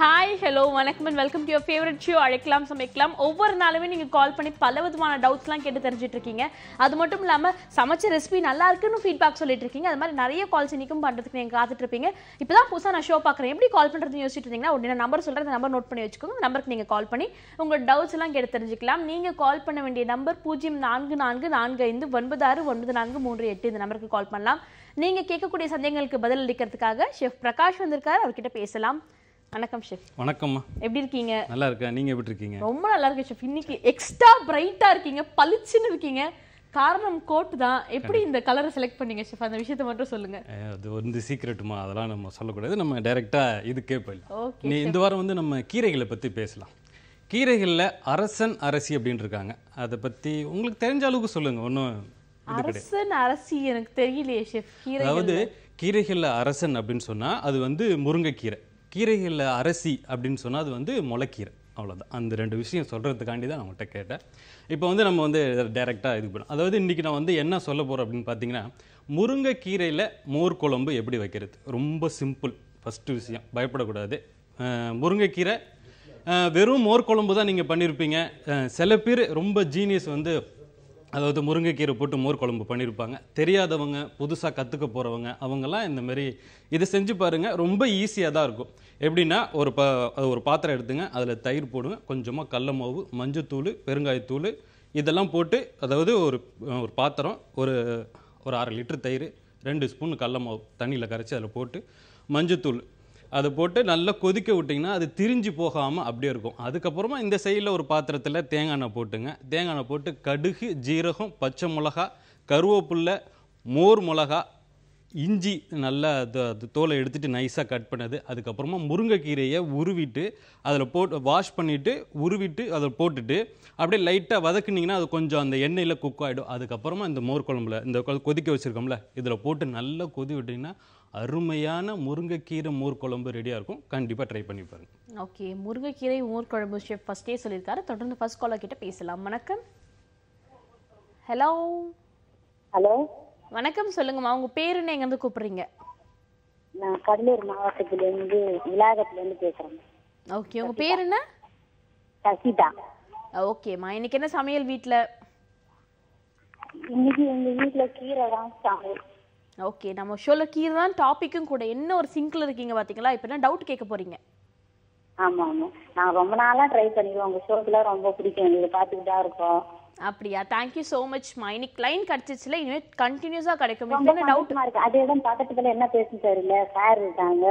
Hi hello வணக்கம் and welcome to your favourite show அழைக்கலாம் சமைக்கலாம். ஒவ்வொரு நாளுமே நீங்கள் கால் பண்ணி பல விதமான டவுட்ஸ்லாம் கேட்டு தெரிஞ்சுட்டு இருக்கீங்க அது மட்டும் இல்லாமல் சமைச்ச ரெசிபி நல்லா இருக்குன்னு ஃபீட்பேக் சொல்லிட்டு இருக்கீங்க அது மாதிரி நிறைய கால்ஸ் இன்னைக்கும் பண்ணுறதுக்கு நீங்கள் காத்துட்டு இருப்பீங்க இப்போ தான் புதுசாக நான் ஷோ பார்க்குறேன். எப்படி கால் பண்ணுறதுன்னு யோசிச்சுட்டு இருந்தீங்கன்னா உடனே நம்பர் சொல்கிறேன் அந்த நம்பர் நோட் பண்ணி வச்சுக்கோங்க. நம்பருக்கு நீங்கள் கால் பண்ணி உங்கள் டவுட்ஸ் எல்லாம் கேட்டு தெரிஞ்சுக்கலாம். நீங்கள் கால் பண்ண வேண்டிய நம்பர் பூஜ்ஜியம் நான்கு நான்கு நான்கு ஐந்து ஒன்பது ஆறு ஒன்பது நான்கு மூன்று எட்டு இந்த நம்பருக்கு கால் பண்ணலாம். நீங்கள் கேட்கக்கூடிய சந்தேகங்களுக்கு பதில் அளிக்கிறதுக்காக ஷெஃப் பிரகாஷ் வந்திருக்காரு. அவர்கிட்ட பேசலாம். வணக்கம் ஷெஃப் வணக்கம்மா. எப்படி இருக்கீங்க? நல்லா இருக்கேன். நீங்க எப்படி இருக்கீங்க? ரொம்ப நல்லா இருக்கு ஷெஃப் இன்னைக்கு எக்ஸ்ட்ரா பிரைட்டா இருக்கீங்க பளிச்சுன்னு இருக்கீங்க. காரணம் கோட் தான். எப்படி இந்த கலரை செலக்ட் பண்ணீங்க ஷெஃப் அந்த விஷயத்தை மட்டும் சொல்லுங்க. அது வந்து சீக்ரெட்டுமா அதெல்லாம் நம்ம சொல்லக்கூடாது. நம்ம டைரெக்டா இதுக்கே போயிடலாம். ஓகே நீ இந்த வாரம் வந்து நம்ம கீரைகளை பத்தி பேசலாம். கீரைகளில் அரசன் அரசி அப்படின்னு இருக்காங்க. அதை பத்தி உங்களுக்கு தெரிஞ்ச அளவுக்கு சொல்லுங்க. ஒன்றும் அரசன் அரசி எனக்கு தெரியலையே ஷெஃப் கீரை அதாவது கீரைகளில் அரசன் அப்படின்னு சொன்னா அது வந்து முருங்கைக்கீரை. கீரைகளில் அரசி அப்படின்னு சொன்னால் அது வந்து முளைக்கீரை. அவ்வளோதான் அந்த ரெண்டு விஷயம் சொல்கிறதுக்காண்டி தான் நான் உங்கள்கிட்ட கேட்டேன். இப்போ வந்து நம்ம வந்து டைரெக்டாக இது பண்ணோம் அதாவது இன்றைக்கி நான் வந்து என்ன சொல்ல போகிறோம் அப்படின்னு பார்த்தீங்கன்னா முருங்கைக்கீரையில் மோர் குழம்பு எப்படி வைக்கிறது? ரொம்ப சிம்பிள் ஃபஸ்ட்டு விஷயம். பயப்படக்கூடாது. முருங்கைக்கீரை வெறும் மோர் குழம்பு தான் நீங்கள் பண்ணியிருப்பீங்க சில பேர் ரொம்ப ஜீனியஸ் வந்து அதாவது முருங்கைக்கீரை போட்டு மோர் குழம்பு பண்ணியிருப்பாங்க தெரியாதவங்க புதுசாக கற்றுக்க போகிறவங்க அவங்கெல்லாம் இந்தமாரி இதை செஞ்சு பாருங்கள் ரொம்ப ஈஸியாக தான் இருக்கும். எப்படின்னா ஒரு ப அது ஒரு பாத்திரம் எடுத்துங்க அதில் தயிர் போடுங்க கொஞ்சமாக கடல மாவு மஞ்சத்தூள் பெருங்காயத்தூள் இதெல்லாம் போட்டு அதாவது ஒரு ஒரு பாத்திரம் ஒரு ஒரு அரை லிட்டர் தயிர் ரெண்டு ஸ்பூன் கடல மாவு தண்ணியில் கரைச்சி அதில் போட்டு மஞ்சத்தூள் அதை போட்டு நல்லா கொதிக்க விட்டிங்கன்னா அது திரிஞ்சு போகாமல் அப்படியே இருக்கும். அதுக்கப்புறமா இந்த சைடில் ஒரு பாத்திரத்தில் தேங்காய் எண்ணெய் போட்டுங்க. தேங்காய் எண்ணெய் போட்டு கடுகு ஜீரகம் பச்சை மிளகா கருவேப்பில்லை மோர் மிளகா இஞ்சி நல்லா தோலை எடுத்துட்டு நைஸாக கட் பண்ணது. அதுக்கப்புறமா முருங்கைக்கீரையை உருவிட்டு அதில் போட்டு வாஷ் பண்ணிவிட்டு உருவிட்டு அதில் போட்டுட்டு அப்படியே லைட்டாக வதக்குனீங்கன்னா அது கொஞ்சம் அந்த எண்ணெயில் குக் ஆகிடும் அதுக்கப்புறமா இந்த மோர் குழம்புல இந்த கொ- கொதிக்க வச்சுருக்கோம்ல இதில் போட்டு நல்லா கொதி விட்டிங்கன்னா அருமையான முருங்கைக்கீரை மோர் குழம்பு ரெடியாக இருக்கும். கண்டிப்பாக ட்ரை பண்ணி பாருங்க. ஓகே முருங்கைக்கீரை மோர் குழம்பு ஷெஃப் ஃபர்ஸ்டே சொல்லியிருக்காரு. தொடர்ந்து ஃபர்ஸ்ட் காலர் கிட்ட பேசலாம். வணக்கம். ஹலோ ஹலோ வணக்கம் சொல்லுங்கம்மா. உங்க பேர் என்ன எங்க இருந்து கூப்பிடுறீங்க? நான் கடலூர் மாவட்டத்திலேருந்து விலாகத்துலேருந்து பேசுகிறேன் ஓகே உங்க பேர் என்ன சசிதா. ஓகேம்மா இன்னைக்கு என்ன சமையல் வீட்ல? இன்னைக்கு எங்கள் வீட்டில் கீரை தான் சமையல் ஓகே நம்ம ஷோல கீரை தான் டாபிக்கும் கூட. என்ன ஒரு சிங்க்ல இருக்கீங்க பாத்தீங்களா? இப்போ என்ன டவுட் கேட்க போறீங்க? ஆமாம் ஆமாம் நான் ரொம்ப நாளாக ட்ரை பண்ணிடுவோம் உங்கள் ஷோக்கெலாம் ரொம்ப பிடிக்கும். இதை பார்த்துக்கிட்டு தான் இருக்கோம். அப்படியா? தேங்க்யூ ஸோ மச்மா இன்னைக்கு லைன் கிடைச்சிச்சுல இனிமேல் கண்டினியூஸா கிடைக்கும். டவுட் இருக்கு. அதே தான் பக்கத்துல என்ன பேசுன்னு தெரியல. சார் இருக்காங்க.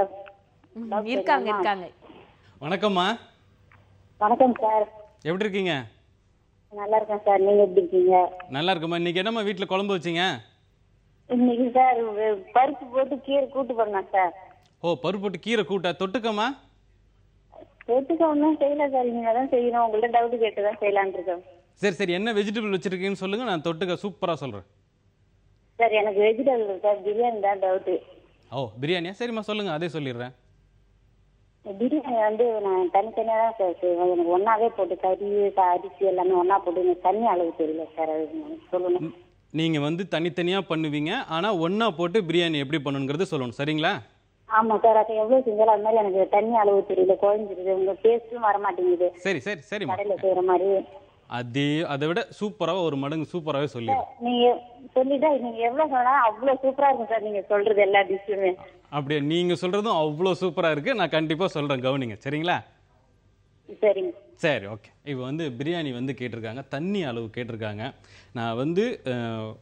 இருக்காங்க இருக்காங்க. வணக்கம்மா. வணக்கம் சார். எப்படி இருக்கீங்க? நல்லா இருக்கேன் சார். நீங்க எப்படி இருக்கீங்க? நல்லா இருக்குமா இன்னைக்கு என்னம்மா வீட்டில் குழம்பு வச்சிங்க? இன்னைக்கு சார் பருப்பு போட்டு கீரை கூட்டு பண்ணேன் சார். ஓ பருப்பு போட்டு கீரை கூட்டா? தொட்டுக்கம்மா? தொட்டுக்க ஒன்றும் செய்யல சார். இனிமே தான் செய்யணும். உங்கள்ட்ட டவுட் கேட்டு தான் செய்யலான்னு இருக்கேன். சரி சரி என்ன வெஜிடபிள் வச்சிருக்கீங்கன்னு சொல்லுங்க நான் தொட்டுக்க சூப்பராக சொல்கிறேன் சார் எனக்கு வெஜிடபிள் சார் பிரியாணி தான் டவுட்டு ஓ பிரியாணியா? சரிம்மா சொல்லுங்க அதே சொல்லிடுறேன். பிரியாணி வந்து நான் தனித்தனியாக தான் சார் செய்வேன். எனக்கு ஒன்றாவே போட்டு கறி அரிசி எல்லாமே ஒன்றா போட்டு எனக்கு தண்ணி அளவு தெரியல சார் அது சொல்லணும். நீங்கள் வந்து தனித்தனியாக பண்ணுவீங்க ஆனால் ஒன்றா போட்டு பிரியாணி எப்படி பண்ணணுங்கிறது சொல்லணும் சரிங்களா? ஆமாம் சார் அது எவ்வளோ செஞ்சாலும் அது மாதிரி எனக்கு தண்ணி அளவு தெரியல குழஞ்சிருது உங்கள் டேஸ்ட்டும் வர மாட்டேங்குது சரி சரி சரிம்மா. கடையில் செய்கிற மாதிரி. அதே அதை விட சூப்பராக ஒரு மடங்கு சூப்பராகவே சொல்லிடுறேன் நீங்கள் சொல்லிட்டா நீங்கள் எவ்வளோ சொன்னாலும் அவ்வளோ சூப்பராக இருக்கும் சார் நீங்கள் சொல்கிறது எல்லா டிஷ்ஷுமே. அப்படியே நீங்கள் சொல்கிறதும் அவ்வளோ சூப்பராக இருக்குது நான் கண்டிப்பாக சொல்கிறேன் கவனிங்க. சரிங்களா? சரிங்க. சரி ஓகே இப்போ வந்து பிரியாணி வந்து கேட்டிருக்காங்க தண்ணி அளவு கேட்டிருக்காங்க. நான் வந்து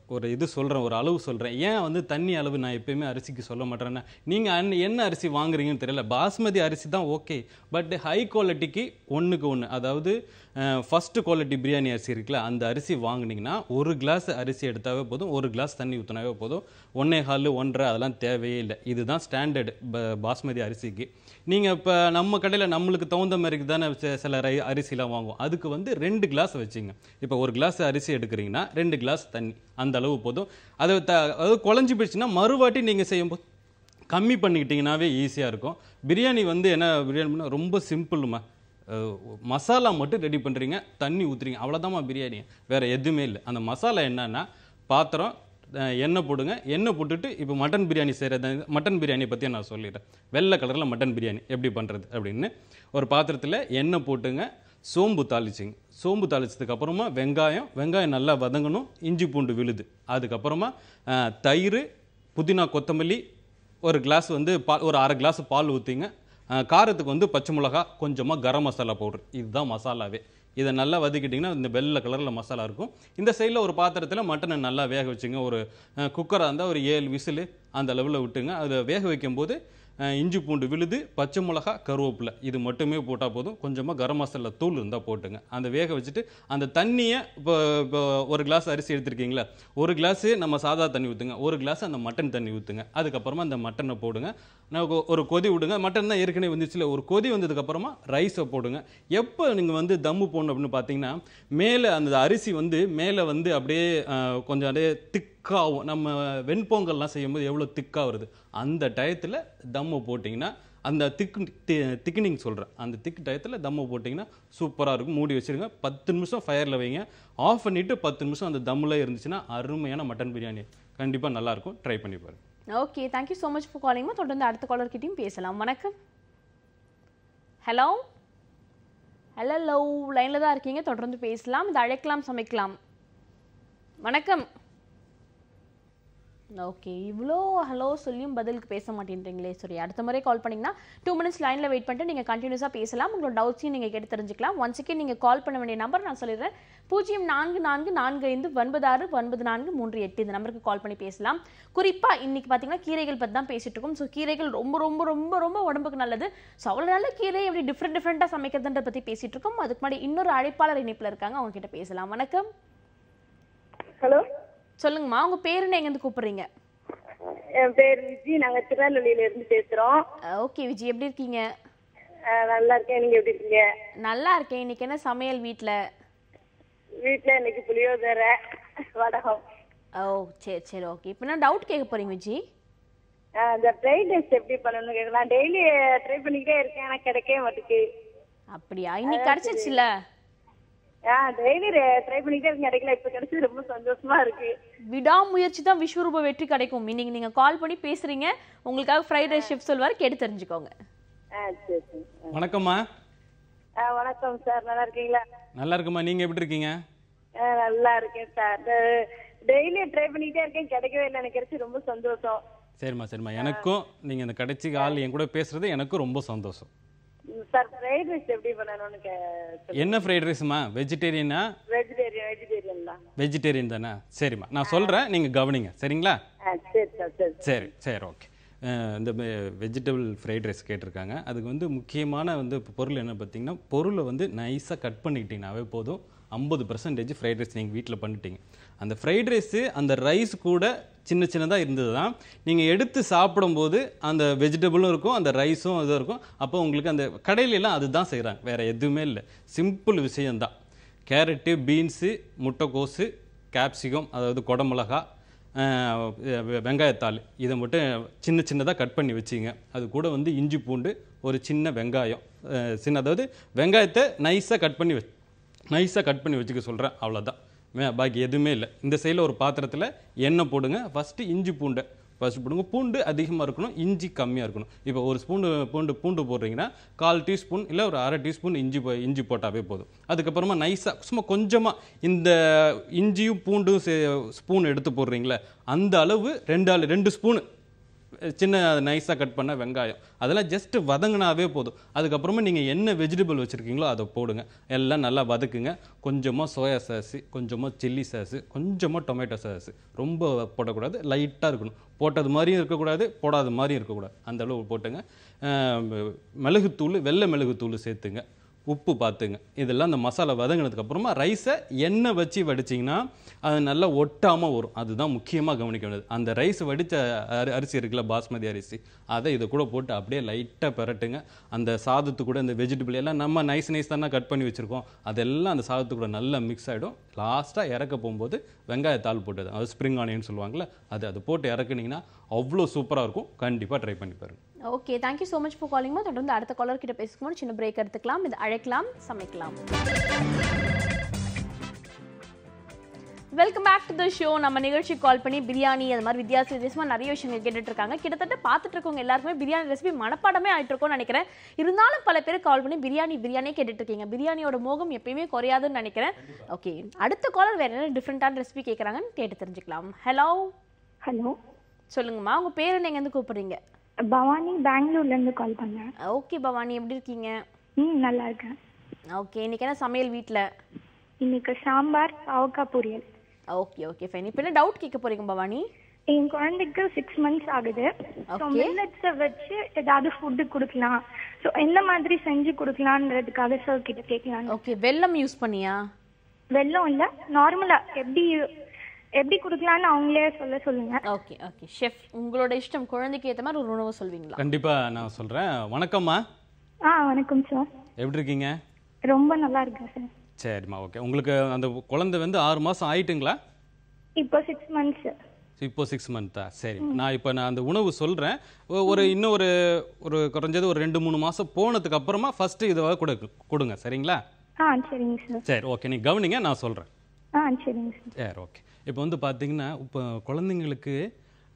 ஒரு இது சொல்கிறேன் ஒரு அளவு சொல்கிறேன் ஏன் வந்து தண்ணி அளவு நான் எப்பயுமே அரிசிக்கு சொல்ல மாட்டேறேன்னா நீங்கள் அன் என்ன அரிசி வாங்குறீங்கன்னு தெரியல. பாஸ்மதி அரிசி தான் ஓகே பட் ஹை குவாலிட்டிக்கு ஒன்றுக்கு ஒன்று அதாவது ஃபஸ்ட்டு குவாலிட்டி பிரியாணி அரிசி இருக்குல்ல அந்த அரிசி வாங்குனீங்கன்னா ஒரு கிளாஸ் அரிசி எடுத்தாவே போதும் ஒரு கிளாஸ் தண்ணி ஊற்றினாவே போதும். ஒன்றே கால் ஒன்றரை அதெல்லாம் தேவையே இல்லை. இதுதான் ஸ்டாண்டர்டு பாஸ்மதி அரிசிக்கு. நீங்கள் இப்போ நம்ம கடையில் நம்மளுக்கு தகுந்த மாதிரிக்கு தானே சில- சில ரை அரிசிலாம் வாங்குவோம். அதுக்கு வந்து ரெண்டு கிளாஸ் வச்சுங்க. இப்போ ஒரு கிளாஸ் அரிசி எடுக்கிறீங்கன்னா ரெண்டு கிளாஸ் தண்ணி. அந்த அளவு போதும். அதை த அதாவது குழஞ்சி போயிடுச்சுன்னா மறுவாட்டி நீங்கள் செய்யும்போது கம்மி பண்ணிக்கிட்டிங்கனாவே ஈஸியாக இருக்கும். பிரியாணி வந்து என்ன பிரியாணி ரொம்ப சிம்பிள்மா மசாலா மட்டும் ரெடி பண்ணுறீங்க தண்ணி ஊற்றுறீங்க அவ்வளோதாம்மா பிரியாணி. வேறு எதுவுமே இல்லை. அந்த மசாலா என்னன்னா பாத்திரம் எண்ணெய் போடுங்க. எண்ணெய் போட்டுட்டு இப்போ மட்டன் பிரியாணி செய்கிறது மட்டன் பிரியாணி பற்றி நான் சொல்லிடுறேன். வெள்ளை கலரில் மட்டன் பிரியாணி. எப்படி பண்ணுறது அப்படின்னு ஒரு பாத்திரத்தில் எண்ணெய் போட்டுங்க. சோம்பு தாளிச்சிங்க. சோம்பு தாளிச்சதுக்கப்புறமா வெங்காயம் வெங்காயம் நல்லா வதங்கணும். இஞ்சி பூண்டு விழுது. அதுக்கப்புறமா தயிர் புதினா கொத்தமல்லி ஒரு கிளாஸ் வந்து பால் ஒரு அரை கிளாஸ் பால் ஊற்றிங்க காரத்துக்கு வந்து பச்சை மிளகா கொஞ்சமாக கரம் மசாலா பவுடர். இதுதான் மசாலாவே. இதை நல்லா வதக்கிட்டிங்கன்னா இந்த வெள்ளை கலரில் மசாலா இருக்கும். இந்த சைடில் ஒரு பாத்திரத்தில் மட்டனை நல்லா வேக வச்சுங்க. ஒரு குக்கராக இருந்தால் ஒரு ஏழு விசிலு அந்த அளவில் விட்டுங்க. அதை வேக வைக்கும்போது இஞ்சி பூண்டு விழுது பச்சை மிளகா கருவேப்பிலை. இது மட்டுமே போட்டால் போதும். கொஞ்சமாக கரம் மசாலா தூள் இருந்தால் போட்டுங்க. அந்த வேக வச்சுட்டு அந்த தண்ணியை இப்போ இப்போ ஒரு கிளாஸ் அரிசி எடுத்துருக்கீங்களா? ஒரு கிளாஸு நம்ம சாதா தண்ணி ஊற்றுங்க ஒரு கிளாஸ் அந்த மட்டன் தண்ணி ஊற்றுங்க அதுக்கப்புறமா அந்த மட்டனை போடுங்க. நான் கொ- ஒரு கொதி விடுங்க. மட்டன் தான் ஏற்கனவே வந்துச்சுல. ஒரு கொதி வந்ததுக்கப்புறமா ரைஸை போடுங்க. எப்போ நீங்கள் வந்து தம்மு போடணும் அப்படின்னு பார்த்தீங்கன்னா மேலே அந்த அரிசி வந்து மேலே வந்து அப்படியே கொஞ்சம் அப்படியே திக் திக்காகும் நம்ம வெண்பொங்கல்லாம் செய்யும்போது எவ்வளோ திக்காக வருது? அந்த டயத்தில் தம்மு போட்டிங்கன்னா அந்த திக் திக்னிங் சொல்கிறேன் அந்த திக்கு டயத்தில் தம்மு போட்டிங்கன்னா சூப்பராக இருக்கும். மூடி வச்சிருங்க. பத்து நிமிஷம் ஃபயரில் வைங்க. ஆஃப் பண்ணிவிட்டு பத்து நிமிஷம் அந்த தம்மில் இருந்துச்சுன்னா அருமையான மட்டன் பிரியாணி. கண்டிப்பாக நல்லாயிருக்கும் ட்ரை பண்ணி பாருங்க. Okay thank you so much for காலிங்மா தொடர்ந்து அடுத்த காலர்கிட்டையும் பேசலாம். வணக்கம். ஹலோ ஹலோ லவ் லைனில் தான் இருக்கீங்க. தொடர்ந்து பேசலாம். இது அழைக்கலாம் சமைக்கலாம். வணக்கம். ஓகே இவ்வளோ ஹலோ சொல்லியும் பதிலுக்கு பேச மாட்டேன்றீங்களே சரி அடுத்த முறை கால் பண்ணிங்கன்னா டூ மினிட்ஸ் லைனில் வெயிட் பண்ணிட்டு நீங்கள் கண்டினியூஸாக பேசலாம். உங்களோட டவுட்ஸையும் நீங்கள் கேட்டு தெரிஞ்சுக்கலாம். ஒன்ஸ் அகேன் நீங்கள் கால் பண்ண வேண்டிய நம்பர் நான் சொல்லிடுறேன். பூஜ்ஜியம் நான்கு நான்கு நான்கு ஐந்து ஒன்பது ஆறு ஒன்பது நான்கு மூன்று எட்டு இந்த நம்பருக்கு கால் பண்ணி பேசலாம். குறிப்பாக இன்னைக்கு பார்த்தீங்கன்னா கீரைகள் பற்றி தான் பேசிகிட்டு இருக்கோம். ஸோ கீரைகள் ரொம்ப ரொம்ப ரொம்ப ரொம்ப உடம்புக்கு நல்லது. ஸோ அவ்வளோ நல்ல கீரை எப்படி டிஃப்ரெண்ட் டிஃப்ரெண்ட்டாக சமைக்கிறதுன்ற பற்றி பேசிட்டு இருக்கோம். அதுக்கு முன்னாடி இன்னொரு அழைப்பாளர் இணைப்பில் இருக்காங்க. அவங்க கிட்ட பேசலாம். வணக்கம். ஹலோ சொல்லுங்கம்மா உங்க பேர் என்ன எங்கேருந்து கூப்பிடுறீங்க? என் பேர் விஜி நாங்க திருநெல்வேலியில இருந்து பேசுறோம். ஓகே விஜய் எப்படி இருக்கீங்க? நல்லா இருக்கேன் நீங்க எப்படி இருக்கீங்க? நல்லா இருக்கேன் இன்னைக்கு என்ன சமையல் வீட்ல? வீட்ல இன்னைக்கு புளியோதரை வடகம் ஓ சரி சரி ஓகே. இப்போ என்ன டவுட் கேட்க போறீங்க விஜி? இந்த ஃப்ரைட் ரைஸ் எப்படி பண்ணணும்னு கேட்கலாம். டெய்லி ட்ரை பண்ணிக்கிட்டே இருக்கேன் எனக்கு கிடைக்கவே மாட்டேங்குது. அப்படியா? இன்னைக்கு கிடைச்சிச்சுல டெய்லி ட்ரை பண்ணிக்கிட்டே இருக்கேன் கிடைக்கல இப்ப கிடைச்சது ரொம்ப சந்தோஷமா இருக்கு. விடாமுயற்சி தான் விஸ்வரூப வெற்றி கிடைக்கும். இன்னைக்கு நீங்க கால் பண்ணி பேசுறீங்க. உங்களுக்காக ஃப்ரைட் ரைஸ் ஷெஃப் சொல்வார் கேட்டு தெரிஞ்சுக்கோங்க. ஆ சரி சரி. வணக்கம்மா. வணக்கம் சார். நல்லா இருக்கீங்களா? நல்லா இருக்குமா நீங்கள் எப்படி இருக்கீங்க? நல்லா இருக்கேன் சார். டெய்லி ட்ரை பண்ணிக்கிட்டே இருக்கேன். கிடைக்கவே இல்லை. எனக்கு கிடைச்சி ரொம்ப சந்தோஷம். சரிம்மா சரிம்மா. எனக்கும் நீங்கள் இந்த கடைசி ஆள் என் கூட பேசுறது எனக்கும் ரொம்ப சந்தோஷம். சார் ஃப்ரைட் ரைஸ் எப்படி பண்ணணும்னு கே- என்ன ஃப்ரைட் ரைஸ்மா வெஜிடேரியனா வெஜிடேரியன் வெஜிடேரியன் தான். வெஜிடேரியன் தானே? சரிம்மா. நான் சொல்கிறேன் நீங்கள் கவனிங்க. சரிங்களா? ஆ சரி சார் சரி சரி. சரி ஓகே. இந்த வெஜிடபிள் ஃப்ரைட் ரைஸ் கேட்டிருக்காங்க. அதுக்கு வந்து முக்கியமான வந்து பொருள் என்ன பார்த்தீங்கன்னா பொருளை வந்து நைஸாக கட் பண்ணிக்கிட்டீங்கனாவே போதும். ஐம்பது பர்சன்டேஜ் ஃப்ரைட் ரைஸ் நீங்கள் வீட்டில் பண்ணிட்டீங்க. அந்த ஃப்ரைட் ரைஸு அந்த ரைஸ் கூட சின்ன சின்னதாக இருந்தது தான் நீங்கள் எடுத்து சாப்பிடும்போது அந்த வெஜிடபிளும் இருக்கும் அந்த ரைஸும் இதுவும் இருக்கும். அப்போ உங்களுக்கு அந்த கடையிலலாம் அது அதுதான் செய்கிறாங்க வேறு எதுவுமே இல்லை. சிம்பிள் விஷயந்தான் கேரட்டு பீன்ஸு முட்டைக்கோஸு கேப்சிகம் அதாவது குடமிளகா வெ- வெங்காயத்தாள். இதை மட்டும் சின்ன சின்னதாக கட் பண்ணி வச்சிங்க. அது கூட வந்து இஞ்சி பூண்டு ஒரு சின்ன வெங்காயம். சின்ன அதாவது வெங்காயத்தை நைஸாக கட் பண்ணி வச் நைஸாக கட் பண்ணி வச்சுக்க சொல்கிறேன் அவ்வளோதான் பாக்கி எதுவுமே இல்லை. இந்த சைடில் ஒரு பாத்திரத்தில் எண்ணெய் போடுங்க. ஃபஸ்ட்டு இஞ்சி பூண்டை. ஃபஸ்ட்டு போடுங்க. பூண்டு அதிகமாக இருக்கணும் இஞ்சி கம்மியாக இருக்கணும். இப்போ ஒரு ஸ்பூண்டு பூண்டு பூண்டு போடுறீங்கன்னா கால் டீஸ்பூன் இல்லை ஒரு அரை டீஸ்பூன் இஞ்சி போ- இஞ்சி போட்டாவே போதும். அதுக்கப்புறமா நைஸாக சும்மா கொஞ்சமாக இந்த இஞ்சியும் பூண்டும் ஸ்பூன் எடுத்து போடுறீங்களே அந்த அளவு ரெண்டு ஆள் ரெண்டு ஸ்பூனு சின்ன நைஸாக கட் பண்ண வெங்காயம். அதெல்லாம் ஜஸ்ட்டு வதங்கினாவே போதும். அதுக்கப்புறமா நீங்கள் என்ன வெஜிடபிள் வச்சுருக்கீங்களோ அதை போடுங்க. எல்லாம் நல்லா வதக்குங்க. கொஞ்சமாக சோயா சாஸு கொஞ்சமாக சில்லி சாஸு கொஞ்சமாக டொமேட்டோ சாஸு ரொம்ப போடக்கூடாது. லைட்டாக இருக்கணும். போட்டது மாதிரியும் இருக்கக்கூடாது போடாத மாதிரியும் இருக்கக்கூடாது. அந்தளவு போட்டுங்க. மிளகுத்தூள் வெள்ளை மிளகுத்தூள் சேர்த்துங்க. உப்பு பார்த்துங்க. இதெல்லாம் அந்த மசாலா வதங்கினதுக்கப்புறமா ரைஸை எண்ணெய் வச்சு வடிச்சிங்கன்னா அது நல்லா ஒட்டாமல் வரும். அதுதான் முக்கியமாக கவனிக்க வேண்டியது. அந்த ரைஸ் வடித்த அரி அரிசி இருக்குல்ல பாஸ்மதி அரிசி அதை இதை கூட போட்டு அப்படியே லைட்டாக பெரட்டுங்க. அந்த சாதத்து கூட இந்த வெஜிடபிள் எல்லாம் நம்ம நைஸ் நைஸ் தானே கட் பண்ணி வச்சுருக்கோம். அதெல்லாம் அந்த சாதத்து கூட நல்லா மிக்ஸ் ஆகிடும் லாஸ்ட்டாக இறக்க போகும்போது வெங்காயத்தாள் போட்டது. அது ஸ்ப்ரிங் ஆனியன் சொல்லுவாங்கள்ல அது அது போட்டு இறக்குனிங்கன்னா அவ்வளோ சூப்பராக இருக்கும். கண்டிப்பாக ட்ரை பண்ணி பாருங்கள் okay thank you so much for காலிங்மா தொடர்ந்து அடுத்த காலர் கிட்ட பேசும்போது சின்ன பிரேக் எடுத்துக்கலாம். இது அழைக்கலாம் சமைக்கலாம். Welcome back to the show நம்ம நிகழ்ச்சி கால் பண்ணி பிரியாணி அது மாதிரி வித்தியாச வித்தியாசமா நிறைய விஷயங்கள் கேட்டுட்டு இருக்காங்க கிட்டத்தட்ட பார்த்துட்டு இருக்கவங்க எல்லாருக்குமே பிரியாணி ரெசிபி மனப்பாடமே இருக்கும்னு நினைக்கிறேன். இருந்தாலும் பல பேர் கால் பண்ணி பிரியாணி பிரியாணியே கேட்டுட்டு இருக்கீங்க பிரியாணியோட மோகம் எப்பயுமே குறையாதுன்னு நினைக்கிறேன். ஓகே அடுத்த காலர் வேற என்ன டிஃப்ரெண்டான ரெசிபி கேட்குறாங்கன்னு கேட்டு தெரிஞ்சுக்கலாம். ஹலோ ஹலோ சொல்லுங்கம்மா உங்க பேர் என்ன எங்கேருந்து கூப்பிடுறீங்க? பவானி பெங்களூர்லேருந்து கால் பண்ணேன். ஓகே பவானி. எப்படி இருக்கீங்க? ம் நல்லா இருக்கேன். ஓகே இன்னைக்கு என்ன சமையல் வீட்டில் இன்னைக்கு சாம்பார் பாவக்காய் பொரியல். ஓகே ஓகே ஃபைன் இப்போ என்ன டவுட் கேட்க போறீங்க பவானி? என் குழந்தைக்கு சிக்ஸ் மந்த்ஸ் ஆகுது. ஸோ. மில்லட்ஸை வச்சு ஏதாவது ஃபுட்டு கொடுக்கலாம். ஸோ எந்த மாதிரி செஞ்சு கொடுக்கலான்றதுக்காக சார் கிட்ட கேட்கலாம் ஓகே வெல்லம் யூஸ் பண்ணியா? வெள்ளம் இல்லை நார்மலாக எப்படி எப்படி கொடுக்கலான்னு அவங்களே சொல்ல சொல்லுங்க. ஓகே ஓகே ஷெஃப் உங்களோட இஷ்டம் குழந்தைக்கு ஏற்ற மாதிரி ஒரு உணவு சொல்வீங்களா? கண்டிப்பா நான் சொல்றேன். வணக்கம்மா. ஆ வணக்கம் சார் எப்படி இருக்கீங்க? ரொம்ப நல்லா இருக்கேன் சார் சரிம்மா ஓகே உங்களுக்கு அந்த குழந்தை வந்து ஆறு மாசம் ஆயிட்டுங்களா? இப்போ சிக்ஸ் மந்த்ஸ் இப்போ சிக்ஸ் மந்த்தா சரி. நான் இப்போ நான் அந்த உணவு சொல்கிறேன் ஒரு இன்னும் ஒரு ஒரு குறைஞ்சது ஒரு ரெண்டு மூணு மாதம் போனதுக்கு அப்புறமா ஃபஸ்ட்டு இதை கொடு கொடுங்க. சரிங்களா? ஆ சரிங்க சார் சரி ஓகே நீ கவனிங்க நான் சொல்கிறேன் ஆ சரிங்க சார் சரி ஓகே இப்போ வந்து பார்த்தீங்கன்னா இப்போ குழந்தைங்களுக்கு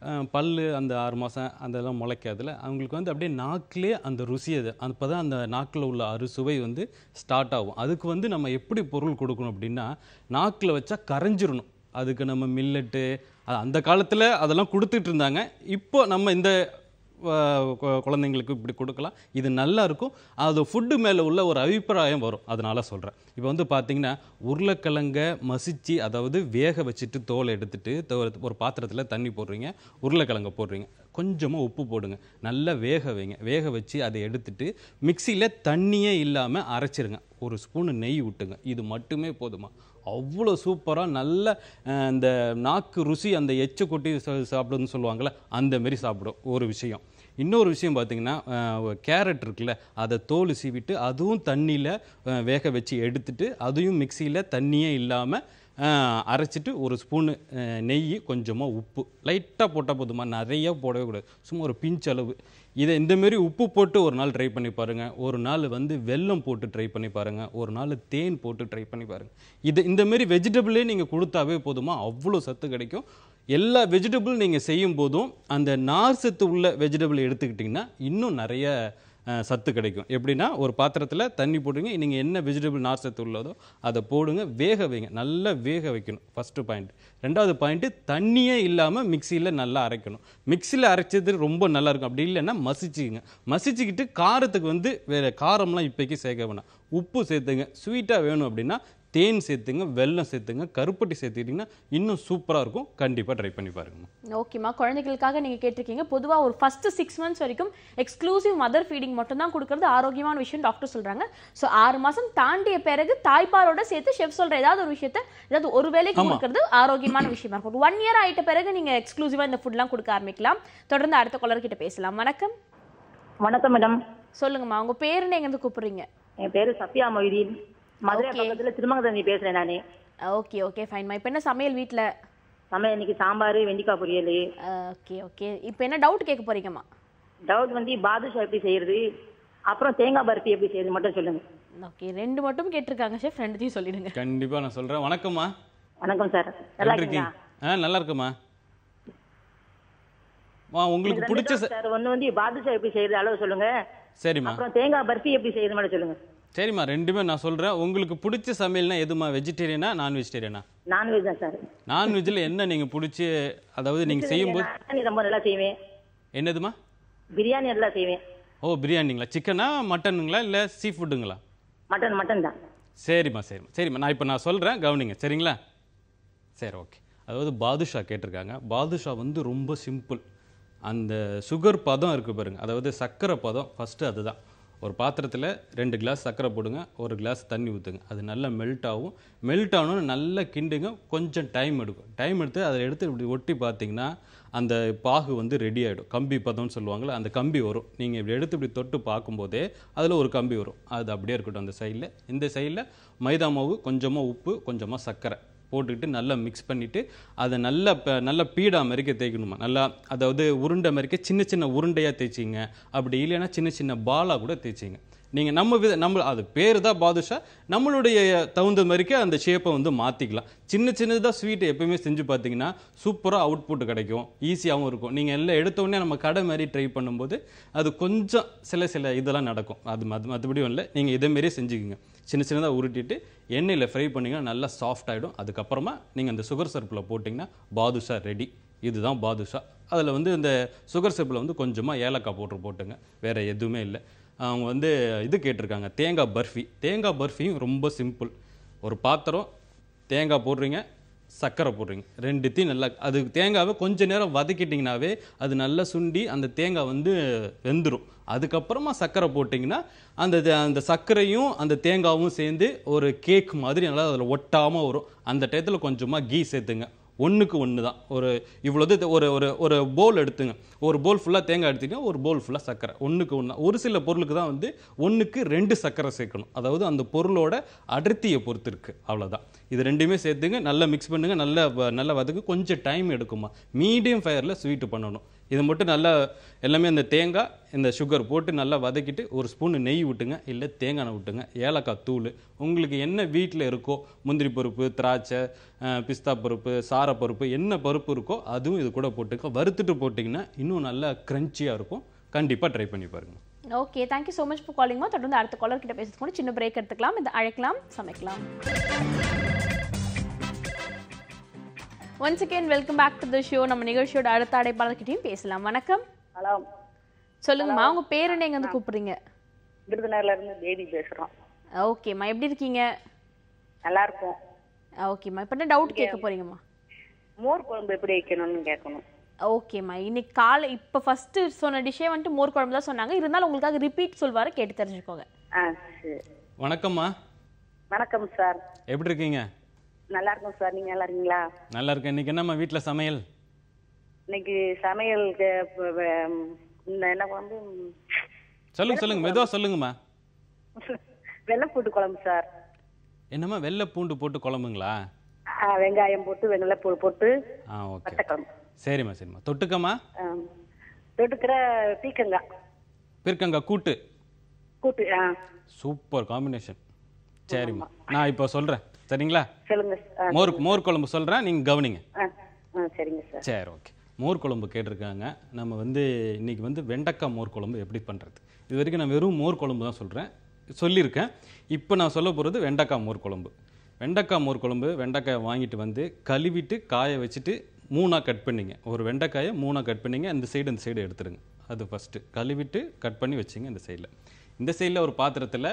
பல் பல்லு அந்த ஆறு மாதம் அதெல்லாம் முளைக்காதுல. அவங்களுக்கு வந்து அப்படியே நாக்கிலே அந்த ருசி அது. அப்போ தான் அந்த நாக்கில் உள்ள அறுசுவை வந்து ஸ்டார்ட் ஆகும். அதுக்கு வந்து நம்ம எப்படி பொருள் கொடுக்கணும் அப்படின்னா நாக்கில் வச்சா கரைஞ்சிடணும் அதுக்கு நம்ம மில்லட்டு அந்த காலத்தில் அதெல்லாம் கொடுத்துட்டு இருந்தாங்க. இப்போ நம்ம இந்த குழந்தைங்களுக்கு இப்படி கொடுக்கலாம். இது நல்லா இருக்கும். அது ஃபுட்டு மேலே உள்ள ஒரு அபிப்பிராயம் வரும். அதனால் சொல்கிறேன் இப்போ வந்து பார்த்திங்கன்னா உருளைக்கிழங்கை மசித்து அதாவது வேக வச்சுட்டு தோலை எடுத்துகிட்டு தோ- ஒரு பாத்திரத்தில் தண்ணி போடுறீங்க உருளைக்கிழங்கை போடுறீங்க. கொஞ்சமாக உப்பு போடுங்க. நல்லா வேக வைங்க. வேக வச்சு அதை எடுத்துட்டு மிக்சியில் தண்ணியே இல்லாமல் அரைச்சிருங்க. ஒரு ஸ்பூனு நெய் விட்டுங்க இது மட்டுமே போதுமா? அவ்வளோ சூப்பராக நல்ல இந்த நாக்கு ருசி அந்த எச்சை கொட்டி சாப்பிடுன்னு சாப்பிடுதுன்னு சொல்லுவாங்கள்ல அந்த மாரி சாப்பிடும். ஒரு விஷயம். இன்னொரு விஷயம் பார்த்தீங்கன்னா கேரட் இருக்குல்ல அதை தோல் சீவிட்டு அதுவும் தண்ணியில் வேக வச்சு எடுத்துட்டு அதையும் மிக்சியில் தண்ணியே இல்லாமல் அரைச்சிட்டு ஒரு ஸ்பூனு நெய் கொஞ்சமாக உப்பு. லைட்டாக போட்டால் போதுமா? நிறைய போடவே கூடாது. சும்மா ஒரு பிஞ்ச் அளவு. இதை இந்த மாரி உப்பு போட்டு ஒரு நாள் ட்ரை பண்ணி பாருங்கள் ஒரு நாள் வந்து வெல்லம் போட்டு ட்ரை பண்ணி பாருங்கள் ஒரு நாள் தேன் போட்டு ட்ரை பண்ணி பாருங்கள் இது இந்தமாரி வெஜிடபிளே நீங்கள் கொடுத்தாவே போதுமா? அவ்வளோ சத்து கிடைக்கும். எல்லா வெஜிடபிள் நீங்கள் செய்யும் போதும் அந்த நார் சத்து உள்ள வெஜிடபிள் எடுத்துக்கிட்டிங்கன்னா இன்னும் நிறைய சத்து கிடைக்கும். எப்படின்னா ஒரு பாத்திரத்தில் தண்ணி போடுங்க. நீங்கள் என்ன வெஜிடபிள் நார் சத்து உள்ளதோ அதை போடுங்க. வேக வைங்க. நல்லா வேக வைக்கணும். ஃபஸ்ட்டு பாயிண்ட் ரெண்டாவது பாயிண்ட்டு தண்ணியே இல்லாமல் மிக்சியில் நல்லா அரைக்கணும். மிக்சியில் அரைச்சது ரொம்ப நல்லாயிருக்கும் அப்படி இல்லைன்னா மசிச்சுக்குங்க. மசிச்சுக்கிட்டு காரத்துக்கு வந்து வேறு காரம்லாம் இப்போக்கி சேர்க்க வேணாம். உப்பு சேர்த்துங்க. ஸ்வீட்டாக வேணும் அப்படின்னா தேன் சேர்த்துங்க வெல்லம் சேர்த்துங்க கருப்பட்டி சேர்த்துக்கிட்டிங்கன்னா இன்னும் சூப்பராக இருக்கும். கண்டிப்பாக ட்ரை பண்ணி பாருங்க ஓகேம்மா குழந்தைகளுக்காக நீங்க கேட்டிருக்கீங்க. பொதுவா ஒரு ஃபர்ஸ்ட் சிக்ஸ் மந்த்ஸ் வரைக்கும் எக்ஸ்க்ளூசிவ் மதர் ஃபீடிங் மட்டும் தான் கொடுக்கறது ஆரோக்கியமான விஷயம் டாக்டர் சொல்றாங்க. ஸோ ஆறு மாசம் தாண்டிய பிறகு தாய்ப்பாலோட சேர்த்து ஷெஃப் சொல்ற ஏதாவது ஒரு விஷயத்த ஏதாவது ஒரு வேளைக்கு கொடுக்கறது ஆரோக்கியமான விஷயமா இருக்கும். ஒரு ஒன் இயர் ஆயிட்ட பிறகு நீங்க எக்ஸ்க்ளூசிவா இந்த ஃபுட்லாம் கொடுக்க ஆரம்பிக்கலாம். தொடர்ந்து அடுத்த கொலர் கிட்ட பேசலாம். வணக்கம். வணக்கம் மேடம் சொல்லுங்கம்மா உங்க பேர் என்ன எங்க கூப்பிடுறீங்க? என் பேரு சத்யா மொய்தீன். மதுரை. பக்கத்துல திருமங்கதண்ணி பேசுறேன் நானு. ஓகே ஓகே ஃபைன்மா இப்போ என்ன சமையல் வீட்ல? நம்ம இன்னைக்கு சாம்பார் வெண்டிக்காய் பொரியல். ஓகே ஓகே இப்போ என்ன டவுட் கேட்க போறீங்கம்மா? டவுட் வந்து பாதுஷா எப்படி செய்யறது? அப்புறம் தேங்காய் பருப்பி எப்படி செய்யறது மட்டும் சொல்லுங்க. ஓகே ரெண்டு மட்டும் கேட்டிருக்காங்க ஷெஃப் ரெண்டுத்தையும் சொல்லிடுங்க. கண்டிப்பாக நான் சொல்கிறேன் வணக்கம்மா. வணக்கம் சார் நல்லா இருக்கீங்களா இருக்கீங்க? ஆ நல்லா இருக்குமா வா உங்களுக்கு பிடிச்ச சார் ஒண்ணு வந்து பாதுஷா எப்படி செய்யறது அளவு சொல்லுங்க. சரிம்மா. அப்புறம் தேங்காய் பருப்பி எப்படி செய்யறது மட்டும் சொல்லுங்க. சரிம்மா ரெண்டுமே நான் சொல்கிறேன் உங்களுக்கு பிடிச்ச சமையல்னா எதுமா வெஜிடேரியனா நான் வெஜிடேரியனா நான்வெஜ் தான் சார். நான்வெஜ்ஜில் என்ன நீங்கள் பிடிச்சி அதாவது நீங்கள் செய்யும்போது பிரியாணி ரொம்ப நல்லா செய்வேன். என்னதுமா பிரியாணி நல்லா செய்வேன். ஓ பிரியாணிங்களா சிக்கனா மட்டனுங்களா இல்லை சீ ஃபுட்டுங்களா மட்டன் மட்டன் தான். சரிம்மா சரிம்மா. சரிம்மா நான் இப்போ நான் சொல்கிறேன் கவனிங்க சரிங்களா? சரி ஓகே. அதாவது பாதுஷா கேட்டிருக்காங்க. பாதுஷா வந்து ரொம்ப சிம்பிள். அந்த சுகர் பதம் இருக்குது பாருங்க. அதாவது சர்க்கரை பதம் ஃபஸ்ட்டு அதுதான். ஒரு பாத்திரத்தில் ரெண்டு கிளாஸ் சர்க்கரை போடுங்க ஒரு கிளாஸ் தண்ணி ஊற்றுங்க அது நல்லா மெல்ட் ஆகும். மெல்ட் ஆகணும்னு நல்லா கிண்டுங்க. கொஞ்சம் டைம் எடுக்கும். டைம் எடுத்து அதை எடுத்து இப்படி ஒட்டி பார்த்தீங்கன்னா அந்த பாகு வந்து ரெடி ஆகிடும் கம்பி பதம்னு சொல்லுவாங்கள்ல அந்த கம்பி வரும். நீங்கள் இப்படி எடுத்து இப்படி தொட்டு பார்க்கும்போதே அதில் ஒரு கம்பி வரும். அது அப்படியே இருக்கட்டும் அந்த சைடில் இந்த சைடில் மைதா மாவு கொஞ்சமாக உப்பு கொஞ்சமாக சர்க்கரை. போட்டுக்கிட்டு நல்லா மிக்ஸ் பண்ணிவிட்டு அதை நல்லா இப்போ நல்லா பீடா மாதிரிக்க தேய்க்கணுமா? நல்லா அதாவது உருண்டை மாதிரிக்க சின்ன சின்ன உருண்டையாக தேய்ச்சிங்க. அப்படி இல்லைன்னா சின்ன சின்ன பாலாக கூட தேய்ச்சிங்க. நீங்கள் நம்ம வித நம்ம அது பேர் தான் பாதுஷா. நம்மளுடைய தகுந்த மாதிரிக்கு அந்த ஷேப்பை வந்து மாற்றிக்கலாம் சின்ன சின்னதாக ஸ்வீட் எப்பயுமே செஞ்சு பார்த்தீங்கன்னா சூப்பராக அவுட்புட் கிடைக்கும். ஈஸியாகவும் இருக்கும். நீங்கள் எல்லாம் எடுத்தோடனே நம்ம கடை மாதிரி ட்ரை பண்ணும்போது அது கொஞ்சம் சில சில இதெல்லாம் நடக்கும். அது மது மற்றபடியும் இல்லை நீங்கள் இதேமாரியே செஞ்சுக்கோங்க. சின்ன சின்னதாக உருட்டிட்டு எண்ணெயில் ஃப்ரை பண்ணிங்கன்னா நல்லா சாஃப்ட் ஆகிடும் அதுக்கப்புறமா நீங்கள் அந்த சுகர் சர்ப்பில் போட்டிங்கன்னா பாதுஷா ரெடி இதுதான் பாதுஷா. அதில் வந்து இந்த சுகர் சிரப்பில் வந்து கொஞ்சமாக ஏலக்காய் போட்டு போட்டுங்க. வேறு எதுவுமே இல்லை. அவங்க வந்து இது கேட்டிருக்காங்க தேங்காய் பர்ஃபி. தேங்காய் பர்ஃபியும் ரொம்ப சிம்பிள் ஒரு பாத்திரம் தேங்காய் போடுறீங்க சர்க்கரை போடுறீங்க. ரெண்டுத்தையும் நல்லா அது தேங்காவை கொஞ்சம் நேரம் வதக்கிட்டிங்கனாவே அது நல்லா சுண்டி அந்த தேங்காய் வந்து வெந்துடும் அதுக்கப்புறமா சர்க்கரை போட்டிங்கன்னா அந்த அந்த சர்க்கரையும் அந்த தேங்காவும் சேர்ந்து ஒரு கேக் மாதிரி நல்லா அதில் ஒட்டாமல் வரும். அந்த டயத்தில் கொஞ்சமாக கீ சேர்த்துங்க. ஒன்றுக்கு ஒன்று தான் ஒரு இவ்வளோது ஒரு ஒரு ஒரு போல் எடுத்துங்க. ஒரு போல் ஃபுல்லாக தேங்காய் எடுத்தீங்கன்னா ஒரு போல் ஃபுல்லாக சர்க்கரை. ஒன்றுக்கு ஒன்று ஒரு சில பொருளுக்கு தான் வந்து ஒன்றுக்கு ரெண்டு சர்க்கரை சேர்க்கணும். அதாவது அந்த பொருளோட அடர்த்தியை பொறுத்து இருக்குது அவ்வளோதான் இது ரெண்டுமே சேர்த்துங்க நல்லா மிக்ஸ் பண்ணுங்கள் நல்லா வ- நல்லா வதக்கு கொஞ்சம் டைம் எடுக்குமா மீடியம் ஃபயரில் ஸ்வீட்டு பண்ணணும். இது மட்டும் நல்லா எல்லாமே அந்த தேங்காய் இந்த சுகர் போட்டு நல்லா வதக்கிட்டு ஒரு ஸ்பூன் நெய் விட்டுங்க இல்லை தேங்காய் எண்ணெய் விட்டுங்க ஏலக்காய் தூள். உங்களுக்கு என்ன வீட்டில் இருக்கோ முந்திரி பருப்பு திராட்சை பிஸ்தா பருப்பு சாரப்பருப்பு என்ன பருப்பு இருக்கோ அதுவும் இது கூட போட்டுக்க. வறுத்துட்டு போட்டிங்கன்னா இன்னும் நல்லா க்ரன்ச்சியாக இருக்கும். கண்டிப்பாக ட்ரை பண்ணி பாருங்கள் okay thank you so much for காலிங்மா தொடர்ந்து அடுத்த காலர் கிட்ட பேசுறதுக்கு சின்ன பிரேக் எடுத்துக்கலாம். இதை அழைக்கலாம் சமைக்கலாம். Once again welcome back to the show நம்ம நிகழ்ச்சியோட அடுத்த அடைப்பாளர்கிட்டயும் பேசலாம். வணக்கம். ஹலோ சொல்லுங்கம்மா உங்க பேர் என்ன எங்க வந்து கூப்பிடுறீங்க? விருதுநகர்ல இருந்து தேவி பேசுறோம். ஓகேம்மா எப்படி இருக்கீங்க? நல்லா இருக்கும். ஓகேம்மா இப்போ என்ன டவுட் கேட்க போறீங்கம்மா? மோர் குழம்பு எப்படி வைக்கணும்னு கேட்கணும். ஓகேம்மா இன்னைக்கு காலை இப்போ ஃபர்ஸ்ட் சொன்ன டிஷ்ஷே வந்துட்டு மோர் குழம்பு தான் சொன்னாங்க. இருந்தாலும் உங்களுக்காக ரிப்பீட் சொல்வாரு கேட்டு தெரிஞ்சுக்கோங்க. ஆ சரி. வணக்கம்மா. வணக்கம் சார். எப்படி இருக்கீங்க? நல்லா இருக்கும் சார். நீங்க நல்லா இருக்கீங்களா? நல்லா இருக்கேன் இன்னைக்கு என்னம்மா வீட்டில் சமையல்? இன்னைக்கு சமையலுக்கு ப- ப- என்ன குழம்பு? சொல்லுங்க சொல்லுங்க. மெதுவாக சொல்லுங்கம்மா. வெள்ளைப்பூட்டு குழம்பு சார். என்னம்மா வெள்ளை பூண்டு போட்டு குழம்புங்களா? வெங்காயம் போட்டு வெள்ளைப்பூடு போட்டு ஆ ஓகே. சரிம்மா சரிம்மா. தொட்டுக்கம்மா. தொட்டுக்கிற பீக்கங்காய் பிற்கங்காய் கூட்டு. கூட்டு ஆ. Super combination. சரிம்மா. நான் இப்போ சொல்கிறேன் சரிங்களா? சொல்லுங்க மோர் மோர் குழம்பு சொல்கிறேன் நீங்கள் கவனிங்க. சரிங்க சார். சரி ஓகே. மோர் குழம்பு கேட்டிருக்காங்க. நம்ம வந்து இன்னைக்கு வந்து வெண்டைக்காய் மோர் குழம்பு எப்படி பண்ணுறது இது வரைக்கும் நான் வெறும் மோர் குழம்பு தான் சொல்கிறேன் சொல்லியிருக்கேன். இப்போ நான் சொல்ல போகிறது வெண்டைக்காய் மோர் குழம்பு. வெண்டைக்காய் மோர் குழம்பு வெண்டைக்காயை வாங்கிட்டு வந்து கழுவிட்டு காய வச்சுட்டு மூணாக கட் பண்ணிங்க. ஒரு வெண்டைக்காயை மூணாக கட் பண்ணிங்க. இந்த சைடு இந்த சைடு எடுத்துருங்க. அது ஃபஸ்ட்டு கழுவிட்டு கட் பண்ணி வச்சுங்க இந்த சைடில் இந்த சைடில் ஒரு பாத்திரத்தில்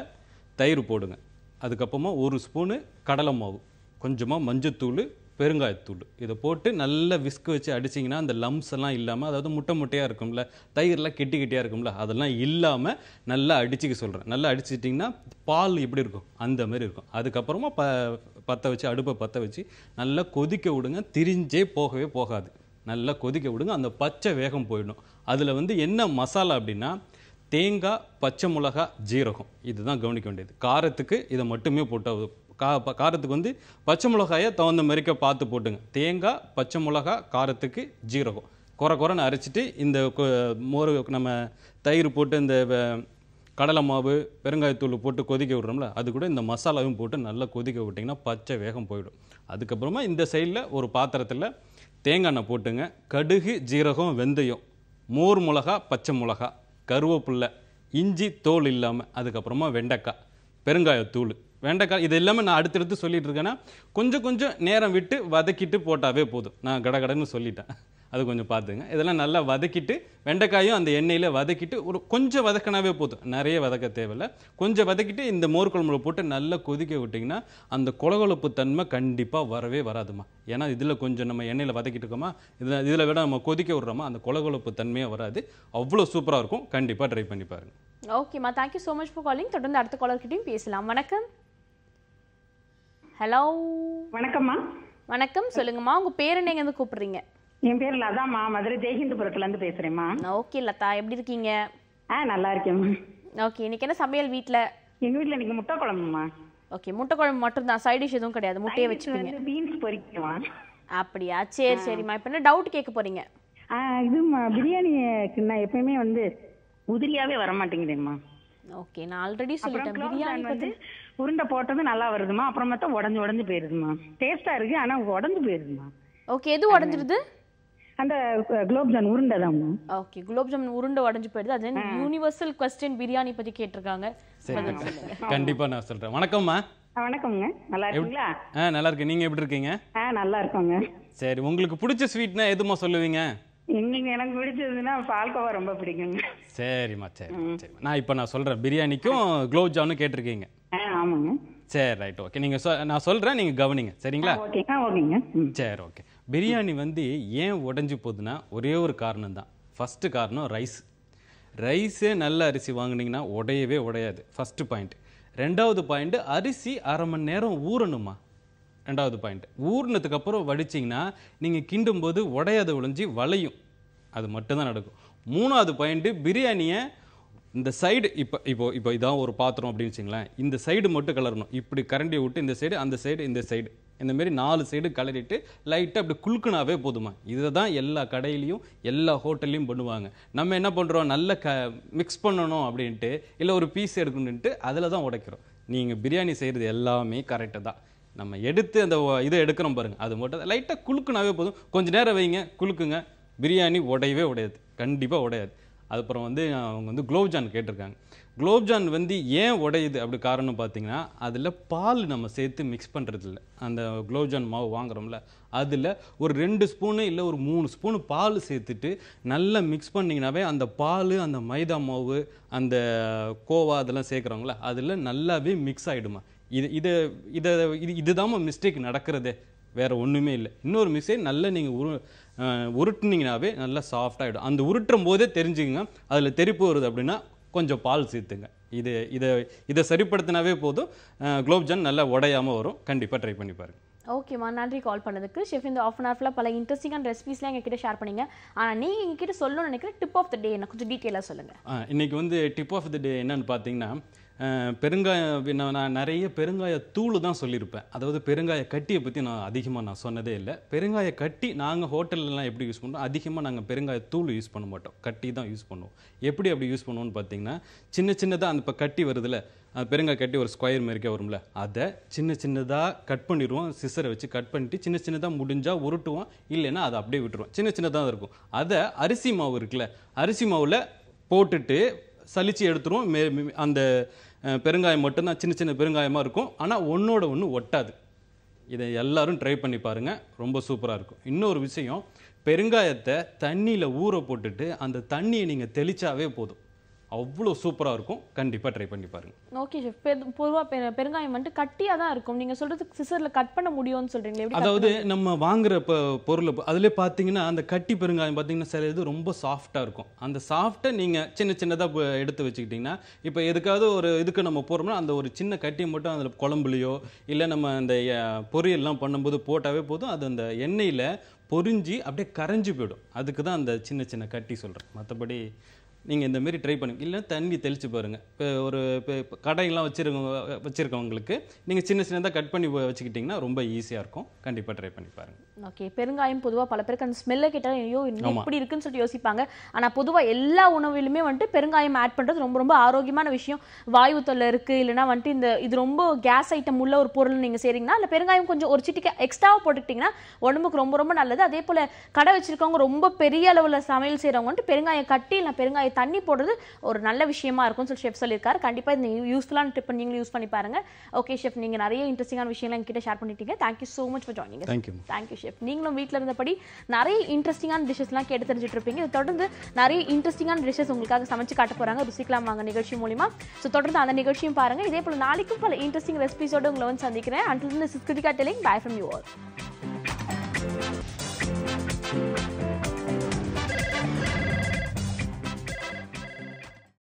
தயிர் போடுங்க. அதுக்கப்புறமா ஒரு ஸ்பூனு கடலை மாவு கொஞ்சமாக மஞ்சத்தூள் பெருங்காயத்தூள். இதை போட்டு நல்லா விஸ்க் வச்சு அடிச்சிங்கன்னா அந்த லம்ஸ் எல்லாம் இல்லாமல் அதாவது முட்டை முட்டையாக இருக்கும்ல தயிர்லாம் கெட்டி கெட்டியாக இருக்கும்ல அதெல்லாம் இல்லாமல் நல்லா அடிச்சுக்க சொல்கிறேன் நல்லா அடிச்சிட்டிங்கன்னா பால் எப்படி இருக்கும்? அந்த மாதிரி இருக்கும். அதுக்கப்புறமா ப பற்ற வச்சு அடுப்பை பற்ற வச்சு நல்லா கொதிக்க விடுங்க. திரிஞ்சே போகவே போகாது. நல்லா கொதிக்க விடுங்க. அந்த பச்சை வேகம் போயிடும். அதில் வந்து என்ன மசாலா அப்படின்னா தேங்காய் பச்சை மிளகா ஜீரகம். இதுதான் கவனிக்க வேண்டியது. காரத்துக்கு இதை மட்டுமே போட்டால் கா காரத்துக்கு வந்து பச்சை மிளகாயை தகுந்த மாதிரிக்க பார்த்து போட்டுங்க. தேங்காய் பச்சை மிளகா காரத்துக்கு ஜீரகம். குறை குறைன்னு அரைச்சிட்டு இந்த கொ- மோர் நம்ம தயிர் போட்டு இந்த கடலை மாவு பெருங்காயத்தூள் போட்டு கொதிக்க விட்றோம்ல அது கூட இந்த மசாலாவும் போட்டு நல்லா கொதிக்க விட்டிங்கன்னா பச்சை வேகம் போயிடும். அதுக்கப்புறமா இந்த சைடில் ஒரு பாத்திரத்தில் தேங்காய் எண்ணெய் போட்டுங்க. கடுகு ஜீரகம் வெந்தயம் மோர் மிளகா பச்சை மிளகா. கருவேப்பில்லை இஞ்சி தோல் இல்லாமல் அதுக்கப்புறமா வெண்டைக்காய் பெருங்காயத்தூள் வெண்டைக்காய் இது எல்லாமே நான் அடுத்தடுத்து சொல்லிட்டு இருக்கேன்னா கொஞ்சம் கொஞ்சம் நேரம் விட்டு வதக்கிட்டு போட்டாவே போதும். நான் கடகடன்னு சொல்லிட்டேன். அது கொஞ்சம் பார்த்துங்க. இதெல்லாம் நல்லா வதக்கிட்டு வெண்டைக்காயும் அந்த எண்ணெயில் வதக்கிட்டு ஒரு கொஞ்சம் வதக்கினாவே போதும். நிறைய வதக்க தேவையில்ல. கொஞ்சம் வதக்கிட்டு இந்த மோர் குழம்புல போட்டு நல்லா கொதிக்க விட்டிங்கன்னா அந்த கொலகொலப்பு தன்மை கண்டிப்பாக வரவே வராதுமா ஏன்னா இதில் கொஞ்சம் நம்ம எண்ணெயில் வதக்கிட்டு இருக்கோமா இதில் இதில் விட நம்ம கொதிக்க விட்றோமா அந்த கொலகொலப்பு தன்மையாக வராது. அவ்வளோ சூப்பராக இருக்கும். கண்டிப்பாக ட்ரை பண்ணி பாருங்க. ஓகேம்மா thank you so much for calling தொடர்ந்து அடுத்த காலர்கிட்டயும் பேசலாம். வணக்கம். ஹலோ வணக்கம்மா. வணக்கம். சொல்லுங்கம்மா. உங்க பேர் என்ன? எங்க இருந்து கூப்பிடுறீங்க? என் பேர் லதாம்மா மதுரை ஜெய்ஹிந்துபுரத்துல இருந்து பேசுறேன்மா ஓகே லதா. எப்படி இருக்கீங்க? ஆ நல்லா இருக்கேம்மா. ஓகே இன்னைக்கு என்ன சமையல் வீட்ல? எங்க வீட்ல இன்னைக்கு முட்டை குழம்புமா ஓகே முட்டை குழம்பு மட்டும் தான் சைட் டிஷ் எதுவும் கிடையாது. முட்டையை வச்சுப்பீங்க. பீன்ஸ் பொரிக்குமா அப்படியா? சரி சரிம்மா. இப்போ என்ன டவுட் கேட்க போறீங்க? ஆ இதுமா பிரியாணிக்கு நான் எப்பயுமே வந்து உதிரியாவே வர மாட்டேங்குதேம்மா ஓகே நான் ஆல்ரெடி சொல்லிட்டேன். பிரியாணி வந்து உருண்டை போட்டது நல்லா வருதுமா அப்புறம் மொத்தம் உடஞ்சு உடஞ்சு போயிருதுமா டேஸ்டா இருக்கு ஆனா உடஞ்சு போயிருதுமா ஓகே எது உடஞ்சிருது? அந்த குலோப் ஜான் உருண்டை தான்மா ஓகே குலோப் ஜாமுன் உருண்டை உடஞ்சு போயிடுது. அது யூனிவர்சல் கொஸ்டின் பிரியாணி பத்தி கேட்டிருக்காங்க. சரி கண்டிப்பா. நான் சொல்றேன். வணக்கம்மா. வணக்கம்ங்க. நல்லா இருக்கீங்களா? ஆ நல்லா இருக்கேன். நீங்க எப்படி இருக்கீங்க? ஆ நல்லா இருக்கோங்க. சரி உங்களுக்கு பிடிச்ச ஸ்வீட்னா எதுமா சொல்லுவீங்க? இன்னைக்கு எனக்கு பிடிச்சதுன்னா பால்கோவா ரொம்ப பிடிக்குங்க. சரிம்மா சரி சரி. நான் இப்போ நான் சொல்றேன். பிரியாணிக்கும் குலோப் ஜாமுனும் கேட்டிருக்கீங்க. ஆ ஆமாங்க. சரி ரைட் ஓகே நீங்க நான் சொல்றேன் நீங்க கவனிங்க. சரிங்களா? ஓகே. ஓகேங்க. சரி ஓகே பிரியாணி வந்து ஏன் உடஞ்சி போகுதுன்னா ஒரே ஒரு காரணம் தான் ஃபஸ்ட்டு காரணம் ரைஸ் ரைஸே நல்ல அரிசி வாங்கினீங்கன்னா உடையவே உடையாது. ஃபஸ்ட்டு பாயிண்ட் ரெண்டாவது பாயிண்ட்டு அரிசி அரை மணி நேரம் ஊறணுமா? ரெண்டாவது பாயிண்ட் ஊறினதுக்கப்புறம் வடிச்சிங்கன்னா நீங்கள் கிண்டும் போது உடையாத ஒழிஞ்சு வளையும். அது மட்டும்தான் நடக்கும். மூணாவது பாயிண்ட்டு பிரியாணியை இந்த சைடு இப்போ இப்போ இப்போ இதான் ஒரு பாத்திரம் அப்படின்னு வச்சுங்களேன். இந்த சைடு மட்டும் கலரணும் இப்படி கரண்டி விட்டு இந்த சைடு அந்த சைடு இந்த சைடு இந்தமாரி நாலு சைடு கலரிட்டு லைட்டாக அப்படி குலுக்குனாவே போதுமா? இதை தான் எல்லா கடையிலையும் எல்லா ஹோட்டல்லையும் பண்ணுவாங்க. நம்ம என்ன பண்ணுறோம் நல்ல க மிக்ஸ் பண்ணணும் அப்படின்ட்டு இல்லை ஒரு பீஸ் எடுக்கணுன்ட்டு அதில் தான் உடைக்கிறோம். நீங்கள் பிரியாணி செய்கிறது எல்லாமே கரெக்டு தான். நம்ம எடுத்து அந்த ஒ- இதை எடுக்கிறோம் பாருங்கள் அது மட்டும் லைட்டாக குலுக்குனாவே போதும். கொஞ்சம் நேரம் வைங்க குலுக்குங்க. பிரியாணி உடையவே உடையாது. கண்டிப்பாக உடையாது. அதுக்கப்புறம் வந்து அவங்க வந்து குலோப்ஜான் கேட்டிருக்காங்க. குலோப்ஜான் வந்து ஏன் உடையுது அப்படி காரணம் பார்த்தீங்கன்னா அதில் பால் நம்ம சேர்த்து மிக்ஸ் பண்ணுறது இல்லை அந்த குலோப்ஜான் மாவு வாங்குறோம்ல அதில் ஒரு ரெண்டு ஸ்பூனு இல்லை ஒரு மூணு ஸ்பூனு பால் சேர்த்துட்டு நல்லா மிக்ஸ் பண்ணிங்கனாவே அந்த பால் அந்த மைதா மாவு அந்த கோவா அதெல்லாம் சேர்க்குறோங்களா அதில் நல்லாவே மிக்ஸ் ஆகிடுமா இது இதை இதை இது இதுதான் மிஸ்டேக் நடக்கிறதே வேறு ஒன்றுமே இல்லை. இன்னொரு மிஸ்டேக் நல்லா நீங்கள் உரு உருட்டுனீங்கனாவே நல்லா சாஃப்ட் ஆகிடும் அந்த உருட்டுற போதே தெரிஞ்சுக்கங்க. அதில் தெறிப்பு வருது அப்படின்னா கொஞ்சம் பால் சேர்த்துங்க. இது இதை இதை சரிப்படுத்தினாவே போதும். குலோப்ஜான் நல்லா உடையாம வரும். கண்டிப்பாக ட்ரை பண்ணி பாருங்க. ஓகேம்மா நன்றி கால் பண்ணதுக்கு. ஷெஃப் இந்த ஆஃப் அன் ஹவர்ல பல இன்ட்ரெஸ்டிங்கான ரெசிபிஸ்லாம் எங்ககிட்ட ஷேர் பண்ணீங்க. ஆனா நீங்க எங்ககிட்ட சொல்லணும்னு நினைக்கிற டிப் ஆஃப் த டே என்ன? கொஞ்சம் டீட்டெயிலாக சொல்லுங்க. ஆ, இன்னைக்கு வந்து டிப் ஆஃப் த டே என்னன்னு பார்த்தீங்கன்னா பெருங்காயம் நான் நான் நிறைய பெருங்காய தூள் தான் சொல்லியிருப்பேன். அதாவது பெருங்காய கட்டியை பற்றி நான் அதிகமாக நான் சொன்னதே இல்லை. பெருங்காய கட்டி நாங்கள் ஹோட்டல்லலாம் எப்படி யூஸ் பண்ணுறோம் அதிகமாக நாங்கள் பெருங்காய தூள் யூஸ் பண்ண மாட்டோம். கட்டி தான் யூஸ் பண்ணுவோம். எப்படி அப்படி யூஸ் பண்ணுவோம்னு பார்த்தீங்கன்னா சின்ன சின்னதாக அந்த இப்போ கட்டி வருதுல்ல பெருங்காய் பெருங்காய கட்டி ஒரு ஸ்கொயர் மாரிக்கே வரும்ல அதை சின்ன சின்னதாக கட் பண்ணிடுவோம். சிசரை வச்சு கட் பண்ணிட்டு சின்ன சின்னதாக முடிஞ்சால் உருட்டுவோம். இல்லைன்னா அதை அப்படியே விட்டுருவோம். சின்ன சின்னதாக இருக்கும். அதை அரிசி மாவு இருக்குல்ல அரிசி மாவில் போட்டுட்டு சலிச்சு எடுத்துருவோம். மே அந்த பெருங்காயம் மட்டும்தான் சின்ன சின்ன பெருங்காயமாக இருக்கும். ஆனால் ஒன்றோட ஒன்று ஒட்டாது. இதை எல்லோரும் ட்ரை பண்ணி பாருங்கள் ரொம்ப சூப்பராக இருக்கும். இன்னொரு விஷயம் பெருங்காயத்தை தண்ணியில் ஊற போட்டுட்டு அந்த தண்ணியை நீங்கள் தெளித்தாவே போதும். அவ்வளோ சூப்பராக இருக்கும். கண்டிப்பாக ட்ரை பண்ணி பாருங்க. ஓகே ஷெஃப் பொதுவா பெ- பெருங்காயம் வந்துட்டு கட்டியா தான் இருக்கும். நீங்க சொல்றது சிசர்ல கட் பண்ண முடியும்னு cut அதாவது நம்ம வாங்குற இப்போ பொருளை அதில் பார்த்தீங்கன்னா அந்த கட்டி பெருங்காயம் பார்த்தீங்கன்னா சில இது ரொம்ப சாஃப்டாக இருக்கும். அந்த சாஃப்ட்டை நீங்கள் சின்ன சின்னதாக எடுத்து வச்சுக்கிட்டிங்கன்னா இப்போ எதுக்காவது ஒரு இதுக்கு நம்ம போகிறோம்னா அந்த ஒரு சின்ன கட்டியை மட்டும் அதில் குழம்புலையோ இல்லை நம்ம அந்த பொரியல்லாம் பண்ணும்போது போட்டாவே போதும். அது அந்த எண்ணெயில் பொரிஞ்சு அப்படியே கரைஞ்சு போயிடும். அதுக்கு தான் அந்த சின்ன சின்ன கட்டி சொல்கிறேன் மற்றபடி நீங்கள் இந்த மாதிரி ட்ரை பண்ணுங்க இல்லை தண்ணி தெளிச்சு பாருங்கள் இப்போ ஒரு இப்போ கடையெல்லாம் வச்சிருக்கவங்க வச்சுருக்கவங்களுக்கு நீங்கள் சின்ன சின்னதாக கட் பண்ணி வச்சுக்கிட்டிங்கன்னா ரொம்ப ஈஸியாக இருக்கும். கண்டிப்பாக ட்ரை பண்ணி பாருங்கள் ஓகே பெருங்காயம் பொதுவா பல பேருக்கு அந்த ஸ்மெல்லை கேட்டாலும் ஐயோ இன்னும். இப்படி இருக்குன்னு சொல்லிட்டு யோசிப்பாங்க. ஆனா பொதுவா எல்லா உணவிலுமே வந்துட்டு பெருங்காயம் ஆட் பண்றது ரொம்ப ரொம்ப ஆரோக்கியமான விஷயம். வாயு தொல்லை இருக்கு இல்லைன்னா வந்துட்டு இந்த இது ரொம்ப கேஸ் ஐட்டம் உள்ள ஒரு பொருள் நீங்க செய்றீங்கன்னா இல்ல பெருங்காயம் கொஞ்சம் ஒரு சிட்டிக்கு எக்ஸ்ட்ராவா போட்டுக்கிட்டீங்கன்னா உடம்புக்கு ரொம்ப ரொம்ப நல்லது. அதே போல கடை வச்சிருக்கவங்க ரொம்ப பெரிய அளவுல சமையல் செய்றவங்க வந்துட்டு பெருங்காயம் கட்டி இல்லை பெருங்காய தண்ணி போடுறது ஒரு நல்ல விஷயமா இருக்கும்னு சொல்லி ஷெஃப் சொல்லியிருக்காரு. கண்டிப்பா இந்த யூஸ்ஃபுல்லான டிப் நீங்களும் யூஸ் பண்ணி பாருங்க. ஓகே ஷெஃப் நீங்க நிறைய இன்ட்ரெஸ்டிங்கான விஷயங்கள் என்கிட்ட ஷேர் பண்ணிட்டீங்க. Thank you so much for joining thank you thank you chef நீங்களும் வீட்டில் இருந்தபடி நிறைய இன்ட்ரெஸ்டிங்கான டிஷ்ஷஸ்லாம் கேட்டு தெரிஞ்சுட்டு இருப்பீங்க. இதை தொடர்ந்து நிறைய இன்ட்ரெஸ்டிங்கான டிஷ்ஷஸ் உங்களுக்காக சமைச்சு காட்ட போறாங்க. ருசிக்கலாம் வாங்க நிகழ்ச்சி மூலிமா ஸோ தொடர்ந்து அந்த நிகழ்ச்சியும் பாருங்க. இதே போல நாளைக்கும் பல இன்ட்ரெஸ்டிங் ரெசிபிஸோட உங்களை வந்து சந்திக்கிறேன். Until this is Kritika telling bye from you all